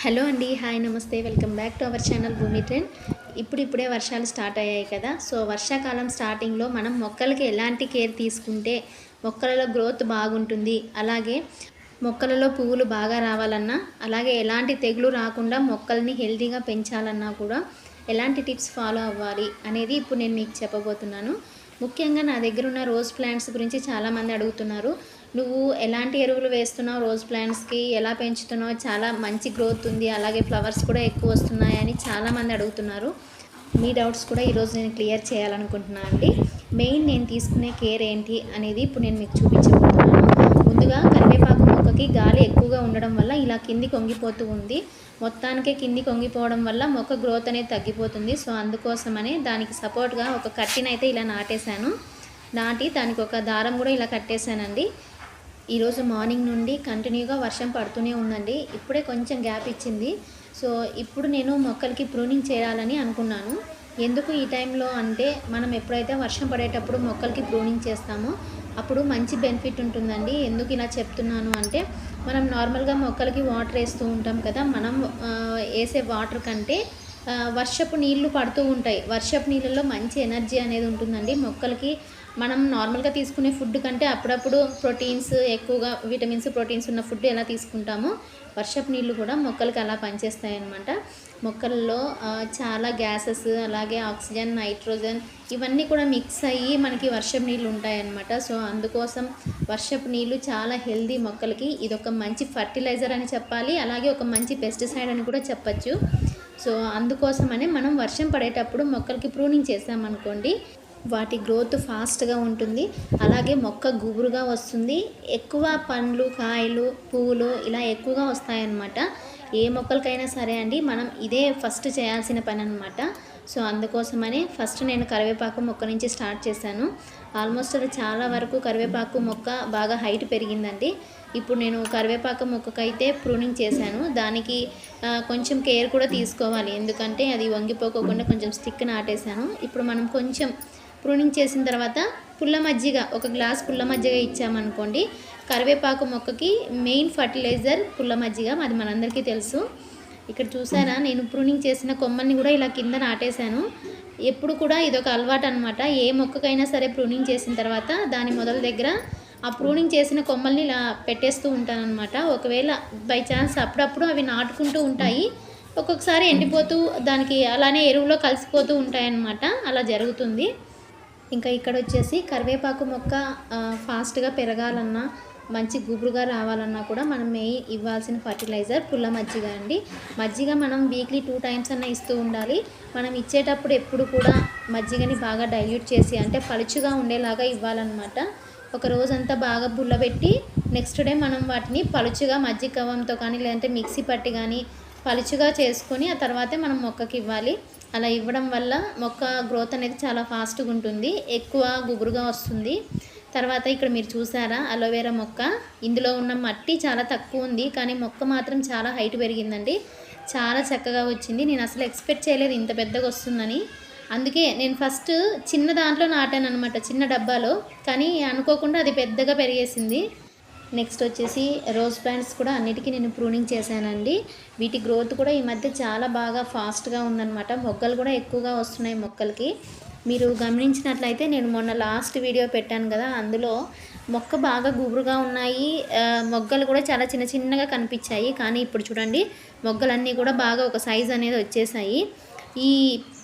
Hello అండి hi నమస్తే. Welcome back to our channel Bhoomi trend. ఇప్పుడు ఇప్పుడే వర్షాలు స్టార్ట్ అయ్యాయి కదా. సో వర్షాకాలం స్టార్టింగ్లో మనం మొక్కలకి ఎలాంటి కేర్ తీసుకుంటే మొక్కలలో గ్రోత్ బాగుంటుంది అలాగే మొక్కలలో పువ్వులు బాగా రావాలన్నా అలాగే ఎలాంటి తెగులు రాకుండా మొక్కల్ని హెల్తీగా పెంచాలన్నా కూడా ఎలాంటి టిప్స్ ఫాలో అవ్వాలి అనేది ఇప్పుడు నేను మీకు చెప్పబోతున్నాను. ముఖ్యంగా నా దగ్గర ఉన్న రోజ్ ప్లాంట్స్ గురించి చాలామంది అడుగుతున్నారు. నువ్వు ఎలాంటి ఎరువులు వేస్తున్నావు రోజ్ ప్లాంట్స్కి ఎలా పెంచుతున్నావు చాలా మంచి గ్రోత్ ఉంది అలాగే ఫ్లవర్స్ కూడా ఎక్కువ వస్తున్నాయని చాలామంది అడుగుతున్నారు. మీ డౌట్స్ కూడా ఈరోజు నేను క్లియర్ చేయాలనుకుంటున్నాను అండి. మెయిన్ నేను తీసుకునే కేర్ ఏంటి అనేది ఇప్పుడు నేను మీకు చూపించబోతున్నాను. ముందుగా కరివేపాకు మొక్కకి గాలి ఎక్కువగా ఉండడం వల్ల ఇలా కింది కొంగిపోతూ ఉంది. మొత్తానికే కింది కొంగిపోవడం వల్ల మొక్క గ్రోత్ అనేది తగ్గిపోతుంది. సో అందుకోసమనే దానికి సపోర్ట్గా ఒక కట్టినైతే ఇలా నాటేశాను. నాటి దానికి ఒక దారం కూడా ఇలా కట్టేశానండి. ఈరోజు మార్నింగ్ నుండి కంటిన్యూగా వర్షం పడుతూనే ఉందండి. ఇప్పుడే కొంచెం గ్యాప్ ఇచ్చింది. సో ఇప్పుడు నేను మొక్కలకి ప్రూనింగ్ చేయాలని అనుకున్నాను. ఎందుకు ఈ టైంలో అంటే మనం ఎప్పుడైతే వర్షం పడేటప్పుడు మొక్కలకి ప్రూనింగ్ చేస్తామో అప్పుడు మంచి బెనిఫిట్ ఉంటుందండి. ఎందుకు ఇలా చెప్తున్నాను అంటే మనం నార్మల్గా మొక్కలకి వాటర్ వేస్తూ ఉంటాం కదా మనం వేసే వాటర్ కంటే వర్షపు నీళ్ళు పడుతూ ఉంటాయి. వర్షపు నీళ్ళల్లో మంచి ఎనర్జీ అనేది ఉంటుందండి. మొక్కలకి మనం నార్మల్గా తీసుకునే ఫుడ్ కంటే అప్పుడప్పుడు ప్రోటీన్స్ ఎక్కువగా విటమిన్స్ ప్రోటీన్స్ ఉన్న ఫుడ్ ఎలా తీసుకుంటామో వర్షపు నీళ్ళు కూడా మొక్కలకి అలా పనిచేస్తాయి అనమాట మొక్కల్లో చాలా గ్యాసెస్ అలాగే ఆక్సిజన్ నైట్రోజన్ ఇవన్నీ కూడా మిక్స్ అయ్యి మనకి వర్షపు నీళ్ళు ఉంటాయన్నమాట. సో అందుకోసం వర్షపు నీళ్ళు చాలా హెల్దీ మొక్కలకి. ఇది ఒక మంచి ఫర్టిలైజర్ అని చెప్పాలి. అలాగే ఒక మంచి పెస్టిసైడ్ అని కూడా చెప్పచ్చు. సో అందుకోసమనే మనం వర్షం పడేటప్పుడు మొక్కలకి ప్రూనింగ్ చేసామనుకోండి వాటి గ్రోత్ ఫాస్ట్గా ఉంటుంది. అలాగే మొక్క గుబురుగా వస్తుంది. ఎక్కువ పండ్లు కాయలు పువ్వులు ఇలా ఎక్కువగా వస్తాయన్నమాట. ఏ మొక్కలకైనా సరే అండి మనం ఇదే ఫస్ట్ చేయాల్సిన పని అనమాట సో అందుకోసమనే ఫస్ట్ నేను కరివేపాకు మొక్క నుంచి స్టార్ట్ చేశాను. ఆల్మోస్ట్ అది చాలా వరకు కరివేపాకు మొక్క బాగా హైట్ పెరిగిందండి. ఇప్పుడు నేను కరివేపాకు మొక్కకైతే ప్రూనింగ్ చేశాను. దానికి కొంచెం కేర్ కూడా తీసుకోవాలి. ఎందుకంటే అది వంగిపోకోకుండా కొంచెం స్టిక్ నాటేశాను. ఇప్పుడు మనం కొంచెం ప్రూనింగ్ చేసిన తర్వాత పుల్ల మజ్జిగ ఒక గ్లాస్ పుల్ల మజ్జిగ ఇచ్చామనుకోండి కరివేపాకు మొక్కకి మెయిన్ ఫర్టిలైజర్ పుల్ల మజ్జిగ అది మనందరికీ తెలుసు. ఇక్కడ చూసారా? నేను ప్రూనింగ్ చేసిన కొమ్మల్ని కూడా ఇలా కింద నాటేశాను. ఎప్పుడు కూడా ఇదొక అలవాటు అనమాట ఏ మొక్కకైనా సరే ప్రూనింగ్ చేసిన తర్వాత దాని మొదల దగ్గర ఆ ప్రూనింగ్ చేసిన కొమ్మల్ని ఇలా పెట్టేస్తూ ఉంటానన్నమాట. ఒకవేళ బై ఛాన్స్ అప్పుడప్పుడు అవి నాటుకుంటూ ఉంటాయి. ఒక్కొక్కసారి ఎండిపోతూ దానికి అలానే ఎరువులో కలిసిపోతూ ఉంటాయన్నమాట. అలా జరుగుతుంది. ఇంకా ఇక్కడ వచ్చేసి కరివేపాకు మొక్క ఫాస్ట్గా పెరగాలన్నా మంచి గుబురుగా రావాలన్నా కూడా మనం మెయిన్ ఇవ్వాల్సిన ఫర్టిలైజర్ పుల్ల మజ్జిగ అండి. మజ్జిగ మనం వీక్లీ టూ టైమ్స్ అన్న ఇస్తూ ఉండాలి. మనం ఇచ్చేటప్పుడు ఎప్పుడు కూడా మజ్జిగని బాగా డైల్యూట్ చేసి అంటే పలుచుగా ఉండేలాగా ఇవ్వాలన్నమాట. ఒక రోజంతా బాగా బుల్లబెట్టి నెక్స్ట్ డే మనం వాటిని పలుచుగా మజ్జిగ కవ్వంతో కానీ లేదంటే మిక్సీ పట్టి కానీ పలుచుగా చేసుకొని ఆ తర్వాతే మనం మొక్కకి ఇవ్వాలి. అలా ఇవ్వడం వల్ల మొక్క గ్రోత్ అనేది చాలా ఫాస్ట్గా ఉంటుంది. ఎక్కువ గుబురుగా వస్తుంది. తర్వాత ఇక్కడ మీరు చూసారా అలోవెరా మొక్క. ఇందులో ఉన్న మట్టి చాలా తక్కువ ఉంది కానీ మొక్క మాత్రం చాలా హైట్ పెరిగిందండి. చాలా చక్కగా వచ్చింది. నేను అసలు ఎక్స్పెక్ట్ చేయలేదు ఇంత పెద్దగా వస్తుందని. అందుకే నేను ఫస్ట్ చిన్న దాంట్లో నాటాను అనమాట చిన్న డబ్బాలో. కానీ అనుకోకుండా అది పెద్దగా పెరిగేసింది. నెక్స్ట్ వచ్చేసి రోజ్ ప్లాంట్స్ కూడా అన్నిటికీ నేను ప్రూనింగ్ చేశానండి. వీటి గ్రోత్ కూడా ఈ మధ్య చాలా బాగా ఫాస్ట్గా ఉందన్నమాట. మొగ్గలు కూడా ఎక్కువగా వస్తున్నాయి మొక్కలకి. మీరు గమనించినట్లయితే నేను మొన్న లాస్ట్ వీడియో పెట్టాను కదా అందులో మొక్క బాగా గుబురుగా ఉన్నాయి. మొగ్గలు కూడా చాలా చిన్న చిన్నగా కనిపించాయి. కానీ ఇప్పుడు చూడండి మొగ్గలన్నీ కూడా బాగా ఒక సైజ్ అనేది వచ్చేసాయి. ఈ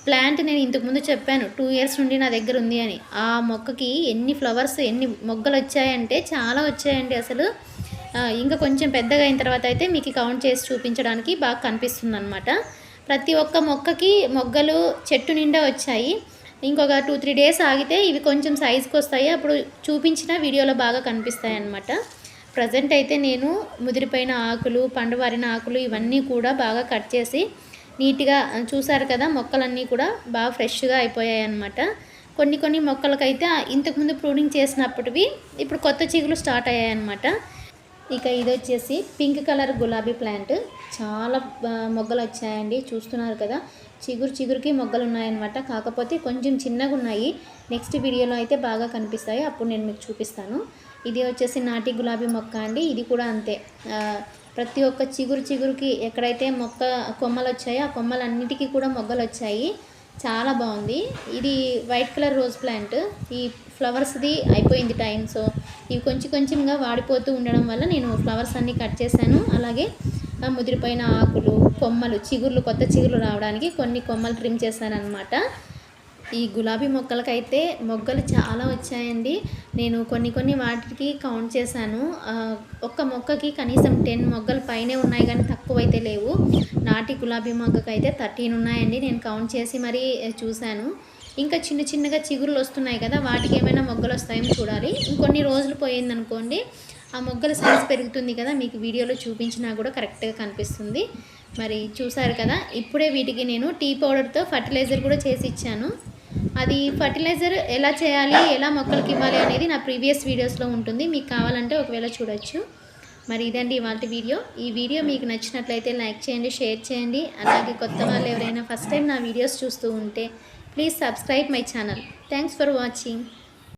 ప్లాంట్ నేను ఇంతకుముందు చెప్పాను టూ ఇయర్స్ నుండి నా దగ్గర ఉంది అని. ఆ మొక్కకి ఎన్ని ఫ్లవర్స్ ఎన్ని మొగ్గలు వచ్చాయంటే చాలా వచ్చాయండి అసలు. ఇంకా కొంచెం పెద్దగా అయిన తర్వాత అయితే మీకు కౌంట్ చేసి చూపించడానికి బాగా కనిపిస్తుంది అనమాట ప్రతి ఒక్క మొక్కకి మొగ్గలు చెట్టు నిండా వచ్చాయి. ఇంకొక టూ త్రీ డేస్ ఆగితే ఇవి కొంచెం సైజుకి వస్తాయి. అప్పుడు చూపించిన వీడియోలో బాగా కనిపిస్తాయి అన్నమాట. ప్రజెంట్ అయితే నేను ముదిరిపోయిన ఆకులు పండువారిన ఆకులు ఇవన్నీ కూడా బాగా కట్ చేసి నీట్గా చూసారు కదా మొక్కలన్నీ కూడా బాగా ఫ్రెష్గా అయిపోయాయి అన్నమాట. కొన్ని కొన్ని మొక్కలకైతే ఇంతకుముందు ప్రూనింగ్ చేసినప్పటివి ఇప్పుడు కొత్త చిగులు స్టార్ట్ అయ్యాయి అన్నమాట. ఇక ఇది వచ్చేసి పింక్ కలర్ గులాబీ ప్లాంట్ చాలా మొగ్గలు వచ్చాయండి. చూస్తున్నారు కదా చిగురు చిగురుకి మొగ్గలు ఉన్నాయన్నమాట కాకపోతే కొంచెం చిన్నగా ఉన్నాయి నెక్స్ట్ వీడియోలో అయితే బాగా కనిపిస్తాయి. అప్పుడు నేను మీకు చూపిస్తాను. ఇది వచ్చేసి నాటి గులాబీ మొక్క అండి. ఇది కూడా అంతే. ప్రతి ఒక్క చిగురు చిగురుకి ఎక్కడైతే మొక్క కొమ్మలు వచ్చాయో ఆ కొమ్మలన్నిటికీ కూడా మొగ్గలు వచ్చాయి చాలా బాగుంది. ఇది వైట్ కలర్ రోజ్ ప్లాంట్. ఈ ఫ్లవర్స్ది అయిపోయింది టైం సో ఇవి కొంచెం కొంచెంగా వాడిపోతూ ఉండడం వల్ల నేను ఫ్లవర్స్ అన్నీ కట్ చేశాను. అలాగే ముదిరిపోయిన ఆకులు కొమ్మలు చిగుర్లు కొత్త చిగుర్లు రావడానికి కొన్ని కొమ్మలు ట్రిమ్ చేశాను అనమాట ఈ గులాబీ మొక్కలకైతే మొగ్గలు చాలా వచ్చాయండి. నేను కొన్ని కొన్ని వాటికి కౌంట్ చేశాను. ఒక్క మొక్కకి కనీసం టెన్ మొగ్గలు పైనే ఉన్నాయి కానీ తక్కువ అయితే లేవు. నాటి గులాబీ మొగ్గకైతే థర్టీన్ ఉన్నాయండి. నేను కౌంట్ చేసి మరీ చూశాను. ఇంకా చిన్న చిన్నగా చిగురులు వస్తున్నాయి కదా వాటికి ఏమైనా మొగ్గలు వస్తాయేమో చూడాలి. ఇంకొన్ని రోజులు పోయిందనుకోండి ఆ మొగ్గల సైజ్ పెరుగుతుంది కదా మీకు వీడియోలో చూపించినా కూడా కరెక్ట్గా కనిపిస్తుంది. మరి చూసారు కదా ఇప్పుడే వీటికి నేను టీ పౌడర్తో ఫర్టిలైజర్ కూడా చేసి ఇచ్చాను. అది ఫర్టిలైజర్ ఎలా చేయాలి ఎలా మొక్కలకి ఇవ్వాలి అనేది నా ప్రీవియస్ వీడియోస్లో ఉంటుంది. మీకు కావాలంటే ఒకవేళ చూడొచ్చు. మరి ఇదండి ఇవాళ వీడియో ఈ వీడియో మీకు నచ్చినట్లయితే లైక్ చేయండి షేర్ చేయండి. అలాగే కొత్త వాళ్ళు ఎవరైనా ఫస్ట్ టైం నా వీడియోస్ చూస్తూ ఉంటే please subscribe my channel thanks for watching